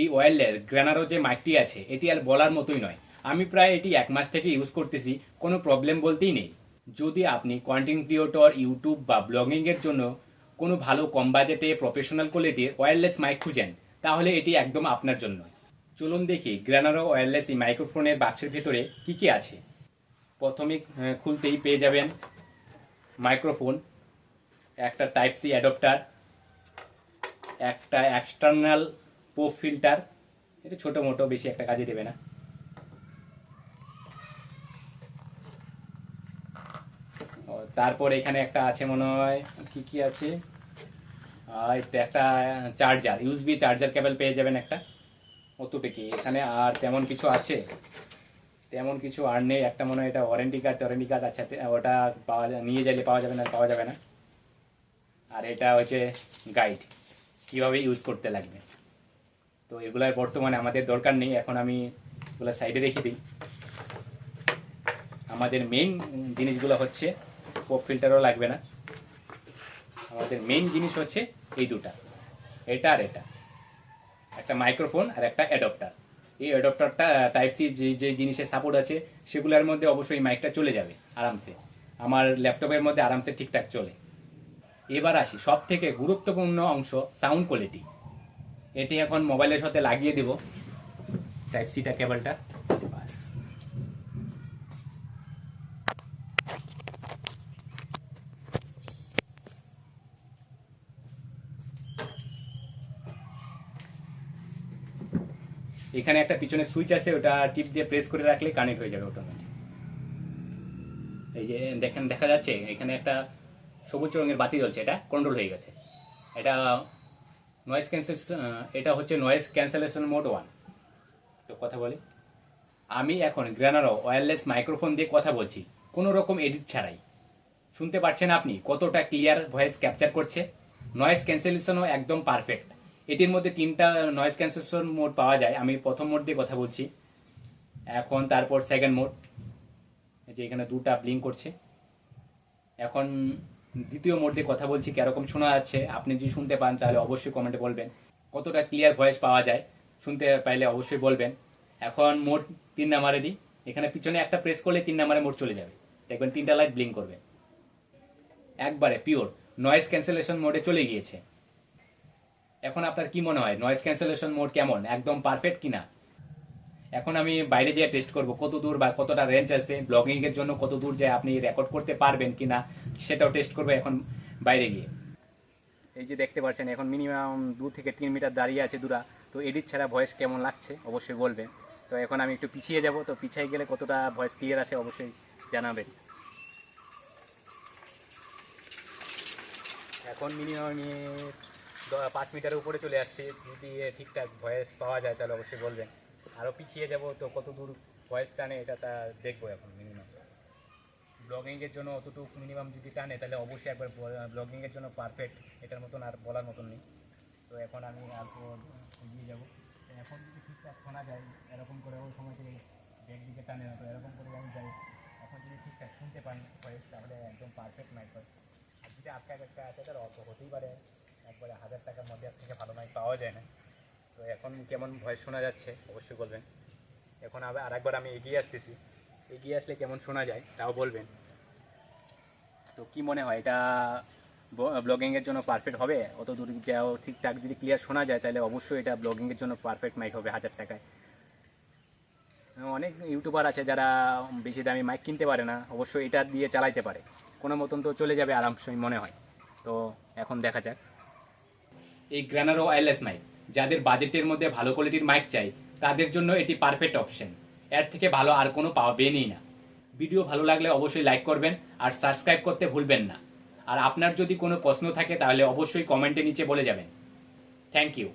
এই ওয়্যারলেস গ্রানারো যে মাইকটি আছে, এটি আর বলার মতোই নয়। আমি প্রায় এটি এক মাস থেকে ইউজ করতেছি, কোনো প্রবলেম বলতেই নেই। যদি আপনি কন্টেন্ট ক্রিয়েটর ইউটিউব বা ব্লগিংয়ের জন্য কোনো ভালো কম বাজেটে প্রফেশনাল কোয়ালিটির ওয়্যারলেস মাইক খুঁজেন, তাহলে এটি একদম আপনার জন্য। চলুন দেখি গ্রানারো ওয়্যারলেস এই মাইক্রোফোনের বাক্সের ভেতরে কি কি আছে। প্রথমে খুলতেই পেয়ে যাবেন মাইক্রোফোন একটা টাইপ সি অ্যাডপ্টার একটা এক্সটার্নাল পোপ ফিল্টার এটা ছোটো মোটো, বেশি একটা কাজে দেবে না। তারপর এখানে একটা আছে মনে হয়, কি কি আছে? একটা চার্জার ইউএসবি চার্জার কেবল পেয়ে যাবেন একটা। অতটুকি এখানে আর তেমন কিছু আছে? তেমন কিছু আর নেই, একটা মনে হয় এটা ওয়ারেন্টি কার্ড ওয়ারেন্টি কার্ড আছে ওটা পাওয়া নিয়ে যাইলে পাওয়া যাবে না, পাওয়া যাবে না। আর এটা হচ্ছে গাইড কীভাবে ইউজ করতে লাগবে। তো এগুলার বর্তমানে আমাদের দরকার নেই, এখন আমি এগুলো সাইডে রেখে দিই। আমাদের মেইন জিনিসগুলো হচ্ছে পপ ফিল্টারও লাগবে না। আমাদের মেইন জিনিস হচ্ছে এই দুটা, এটা আর এটা। একটা মাইক্রোফোন আর একটা অ্যাডপ্টার এই অ্যাডপ্টারটা টাইপ সি যে যে জিনিসের সাপোর্ট আছে, সেগুলোর মধ্যে অবশ্যই মাইকটা চলে যাবে, আরামসে। আমার ল্যাপটপের মধ্যে আরামসে ঠিকঠাক চলে। এবার আসি সব থেকে গুরুত্বপূর্ণ অংশ সাউন্ড কোয়ালিটি এটি এখন মোবাইলের সাথে লাগিয়ে দেব। টাইপ সিটা কেবলটা। এখানে একটা পিছনে সুইচ আছে, ওটা টিপ দিয়ে প্রেস করে রাখলে কানেক্ট হয়ে যাবে অটোমেটিক এই যে দেখেন, দেখা যাচ্ছে, এখানে একটা সবুজ রঙের বাতি জ্বলছে, এটা কন্ট্রোল হয়ে গেছে। এটা নয়েজ ক্যান্সেলেশন এটা হচ্ছে নয়েজ ক্যান্সেলেশন মোড ওয়ান তো কথা বলি। আমি এখন গ্রানারো ওয়্যারলেস মাইক্রোফোন দিয়ে কথা বলছি। কোনো রকম এডিট ছাড়াই। শুনতে পারছেন আপনি কতটা ক্লিয়ার ভয়েস ক্যাপচার করছে? নয়েজ ক্যান্সেলেশনও একদম পারফেক্ট এটির মধ্যে তিনটা নয়েজ ক্যান্সেলেশন মোড পাওয়া যায়। আমি প্রথম মোড দিয়ে কথা বলছি। এখন তারপর সেকেন্ড মোড যে এখানে দুটা ব্লিঙ্ক করছে। এখন দ্বিতীয় মোড দিয়ে কথা বলছি, কীরকম শোনা যাচ্ছে? আপনি যদি শুনতে পান, তাহলে অবশ্যই কমেন্টে বলবেন। কতটা ক্লিয়ার ভয়েস পাওয়া যায়, শুনতে পাইলে অবশ্যই বলবেন। এখন মোড তিন নাম্বারে দিই। এখানে পিছনে একটা প্রেস করলে তিন নাম্বারে মোড চলে যাবে। দেখবেন তিনটা লাইট ব্লিঙ্ক করবে। একবারে পিওর নয়েজ ক্যান্সেলেশন মোডে চলে গিয়েছে। এখন আপনার কি মনে হয়? নয়েজ ক্যান্সেলেশন মোড কেমন? একদম পারফেক্ট কিনা? এখন আমি বাইরে যেয়ে টেস্ট করব, কত দূর বা কতটা রেঞ্জ আছে ব্লগিং এর জন্য কত দূর যায় আপনি রেকর্ড করতে পারবেন কিনা, সেটাও টেস্ট করব এখন বাইরে গিয়ে। এই যে দেখতে পাচ্ছেন, এখন মিনিমাম দু থেকে তিন মিটার দাঁড়িয়ে আছে দূরা, তো এডিট ছাড়া ভয়েস কেমন লাগছে অবশ্যই বলবেন। তো এখন আমি একটু পিছিয়ে যাব, তো পিছিয়ে গেলে কতটা ভয়েস ক্লিয়ার আছে অবশ্যই জানাবেন। এখন মিনিমাম আমি পাঁচ মিটারের উপরে চলে আসছি, যদি ঠিকঠাক ভয়েস পাওয়া যায় তাহলে অবশ্যই বলবেন। আরও পিছিয়ে যাব তো কত দূর ভয়েস টানে, এটা তা দেখব এখন মিনিমাম ব্লগিংয়ের জন্য অতটুকু মিনিমাম যদি টানে, তাহলে অবশ্যই একবার ব্লগিংয়ের জন্য পারফেক্ট এটার মতন আর বলার মতন নেই। তো এখন আমি অল্প এগিয়ে যাব। এখন যদি ঠিকঠাক শোনা যায়, এরকম করে ওই সময় থেকে ব্যাগ দিকে টানে না, তো এরকম করে আমি যাই। এখন যদি ঠিকঠাক শুনতে পান ভয়েস তাহলে একদম পারফেক্ট মাইক হয়। আর যদি আটকা একটা আছে তার অত হতেই পারে। একবারে হাজার টাকার মধ্যে থেকে ভালো মাইক পাওয়া যায় না। তো এখন কেমন ভয়েস শোনা যাচ্ছে অবশ্যই বলবেন। এখন আবার আরেকবার আমি এগিয়ে আসতেছি। এগিয়ে আসলে কেমন শোনা যায় তাও বলবেন। তো কি মনে হয় এটা ব্লগিংয়ের জন্য পারফেক্ট হবে? অত দূর যাও ঠিকঠাক যদি ক্লিয়ার শোনা যায় তাহলে অবশ্যই এটা ব্লগিংয়ের জন্য পারফেক্ট মাইক হবে হাজার টাকায়। অনেক ইউটিউবার আছে যারা বেশি দামি মাইক কিনতে পারে না অবশ্যই এটা দিয়ে চালাইতে পারে। কোনো মতন তো চলে যাবে আরামসই মনে হয়। তো এখন দেখা যাক। এই গ্রানারো ওয়্যারলেস মাইক যাদের বাজেটের মধ্যে ভালো কোয়ালিটির মাইক চাই, তাদের জন্য এটি পারফেক্ট অপশন এর থেকে ভালো আর কোনো পাবেনই না। ভিডিও ভালো লাগলে অবশ্যই লাইক করবেন আর সাবস্ক্রাইব করতে ভুলবেন না। আর আপনার যদি কোনো প্রশ্ন থাকে তাহলে অবশ্যই কমেন্টে নিচে বলে যাবেন। Thank you